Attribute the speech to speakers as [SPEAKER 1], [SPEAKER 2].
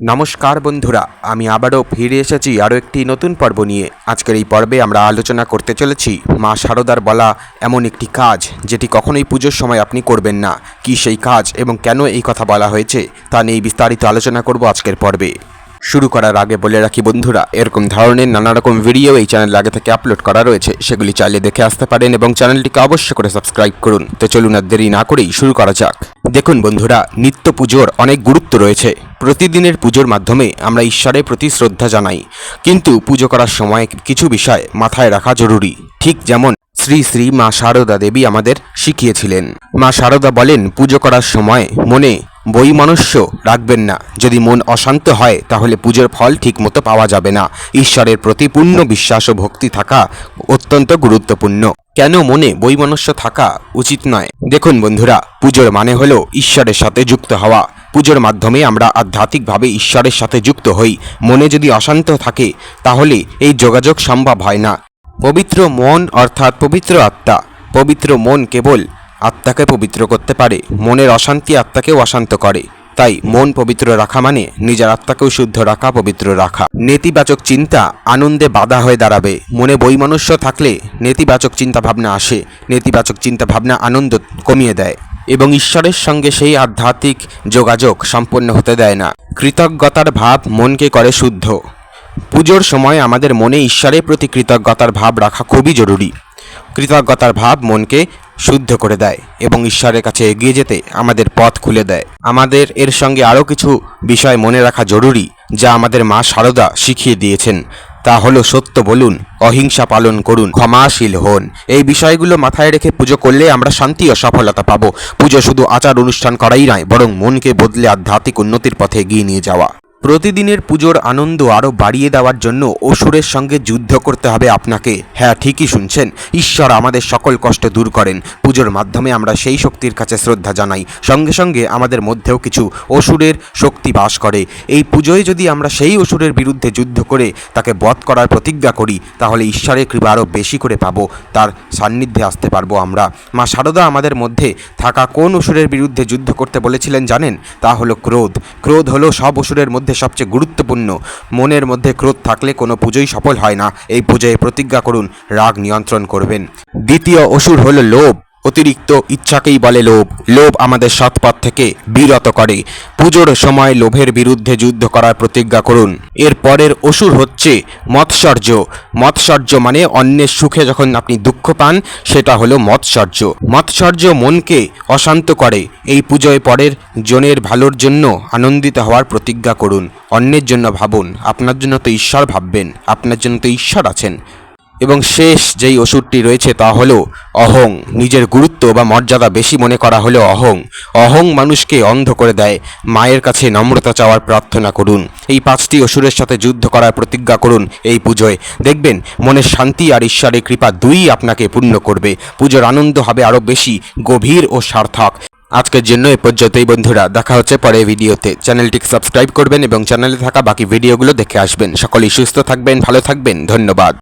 [SPEAKER 1] নমস্কার বন্ধুরা, আমি আবারও ফিরে এসেছি আরও একটি নতুন পর্ব নিয়ে। আজকের এই পর্বে আমরা আলোচনা করতে চলেছি, মা সারদার বলা এমন একটি কাজ যেটি কখনোই পুজোর সময় আপনি করবেন না। কি সেই কাজ এবং কেন এই কথা বলা হয়েছে, তা নিয়ে বিস্তারিত আলোচনা করব আজকের পর্বে। শুরু করার আগে বলে রাখি বন্ধুরা, এরকম ধরনের নানা রকম ভিডিও এই চ্যানেল আগে থেকে আপলোড করা রয়েছে। সেগুলি চাইলে দেখে আসতে পারেন এবং চ্যানেলটিকে অবশ্যই করে সাবস্ক্রাইব করুন। তো চলুন আর দেরি না করেই শুরু করা যাক। দেখুন বন্ধুরা, নিত্য পুজোর অনেক গুরুত্ব রয়েছে। প্রতিদিনের পুজোর মাধ্যমে আমরা ঈশ্বরের প্রতি শ্রদ্ধা জানাই। কিন্তু পুজো করার সময় কিছু বিষয় মাথায় রাখা জরুরি। ঠিক যেমন শ্রী শ্রী মা শারদা দেবী আমাদের শিখিয়েছিলেন। মা শারদা বলেন, পুজো করার সময় মনে বৈমনস্য রাখবেন না। যদি মন অশান্ত হয়, তাহলে পুজোর ফল ঠিকমতো পাওয়া যাবে না। ঈশ্বরের প্রতি পূর্ণ বিশ্বাস ও ভক্তি থাকা অত্যন্ত গুরুত্বপূর্ণ। কেন মনে বৈমনস্য থাকা উচিত নয়? দেখুন বন্ধুরা, পুজোর মানে হলো ঈশ্বরের সাথে যুক্ত হওয়া। পুজোর মাধ্যমে আমরা আধ্যাত্মিকভাবে ঈশ্বরের সাথে যুক্ত হই। মনে যদি অশান্ত থাকে, তাহলে এই যোগাযোগ সম্ভব হয় না। পবিত্র মন অর্থাৎ পবিত্র আত্মা। পবিত্র মন কেবল আত্মাকে পবিত্র করতে পারে। মনের অশান্তি আত্মাকেও অশান্ত করে। তাই মন পবিত্র রাখা মানে নিজের আত্মাকেও শুদ্ধ রাখা, পবিত্র রাখা। নেতিবাচক চিন্তা আনন্দে বাধা হয়ে দাঁড়াবে। মনে বৈমনস্য থাকলে নেতিবাচক চিন্তা ভাবনা আসে। নেতিবাচক চিন্তা ভাবনা আনন্দ কমিয়ে দেয় এবং ঈশ্বরের সঙ্গে সেই আধ্যাত্মিক যোগাযোগ সম্পন্ন হতে দেয় না। কৃতজ্ঞতার ভাব মনকে করে শুদ্ধ। পুজোর সময় আমাদের মনে ঈশ্বরের প্রতি কৃতজ্ঞতার ভাব রাখা খুবই জরুরি। কৃতজ্ঞতার ভাব মনকে শুদ্ধ করে দেয় এবং ঈশ্বরের কাছে এগিয়ে যেতে আমাদের পথ খুলে দেয়। আমাদের এর সঙ্গে আরও কিছু বিষয় মনে রাখা জরুরি যা আমাদের মা শারদা শিখিয়ে দিয়েছেন। তা হলো সত্য বলুন, অহিংসা পালন করুন, ক্ষমাশীল হন। এই বিষয়গুলো মাথায় রেখে পুজো করলে আমরা শান্তি ও সফলতা পাবো। পুজো শুধু আচার অনুষ্ঠান করাই নয়, বরং মনকে বদলে আধ্যাত্মিক উন্নতির পথে এগিয়ে নিয়ে যাওয়া। প্রতিদিনের পুজোর আনন্দ আরও বাড়িয়ে দেওয়ার জন্য অসুরের সঙ্গে যুদ্ধ করতে হবে আপনাকে। হ্যাঁ ঠিকই শুনছেন। ঈশ্বর আমাদের সকল কষ্ট দূর করেন। পুজোর মাধ্যমে আমরা সেই শক্তির কাছে শ্রদ্ধা জানাই। সঙ্গে সঙ্গে আমাদের মধ্যেও কিছু অসুরের শক্তি বাস করে। এই পুজোয় যদি আমরা সেই অসুরের বিরুদ্ধে যুদ্ধ করে তাকে বধ করার প্রতিজ্ঞা করি, তাহলে ঈশ্বরের কৃপা আরও বেশি করে পাবো। তার সান্নিধ্যে আসতে পারব আমরা। মা শারদা আমাদের মধ্যে থাকা কোন অসুরের বিরুদ্ধে যুদ্ধ করতে বলেছিলেন জানেন? তা হলো ক্রোধ। ক্রোধ হলো সব অসুরের মধ্যে সবচেয়ে গুরুত্বপূর্ণ। মনের মধ্যে ক্রোধ থাকলে কোনো পুজোই সফল হয় না। এই পুজোয় প্রতিজ্ঞা করুন, রাগ নিয়ন্ত্রণ করবেন। দ্বিতীয় অসুর হলো লোভ। অতিরিক্ত ইচ্ছাকেই বলে লোভ। লোভ আমাদের সৎপথ থেকে বিরত করে। পুজোর সময় লোভের বিরুদ্ধে যুদ্ধ করার প্রতিজ্ঞা করুন। এর পরের অসুর হচ্ছে মৎসর্য। মৎসর্য মানে অন্যের সুখে যখন আপনি দুঃখ পান, সেটা হলো মৎসর্য। মৎসর্য মনকে অশান্ত করে। এই পুজোয় পরের জনের ভালোর জন্য আনন্দিত হওয়ার প্রতিজ্ঞা করুন। অন্যের জন্য ভাবুন। আপনার জন্য তো ঈশ্বর ভাববেন। আপনার জন্য তো ঈশ্বর আছেন। এবং শেষ যেই ওষুধটি রয়েছে তা হলো অহং। নিজের গুরুত্ব বা মর্যাদা বেশি মনে করা হলো অহং। অহং মানুষকে অন্ধ করে দেয়। মায়ের কাছে নম্রতা চাওয়ার প্রার্থনা করুন। এই পাঁচটি অসুরের সাথে যুদ্ধ করার প্রতিজ্ঞা করুন এই পুজোয়। দেখবেন, মনের শান্তি আর ঈশ্বরের কৃপা দুই আপনাকে পূর্ণ করবে। পুজোর আনন্দ হবে আরও বেশি গভীর ও সার্থক। আজকের জন্য এ পর্যন্তই বন্ধুরা। দেখা হচ্ছে পরের ভিডিওতে। চ্যানেলটিকে সাবস্ক্রাইব করবেন এবং চ্যানেলে থাকা বাকি ভিডিওগুলো দেখে আসবেন। সকলেই সুস্থ থাকবেন, ভালো থাকবেন। ধন্যবাদ।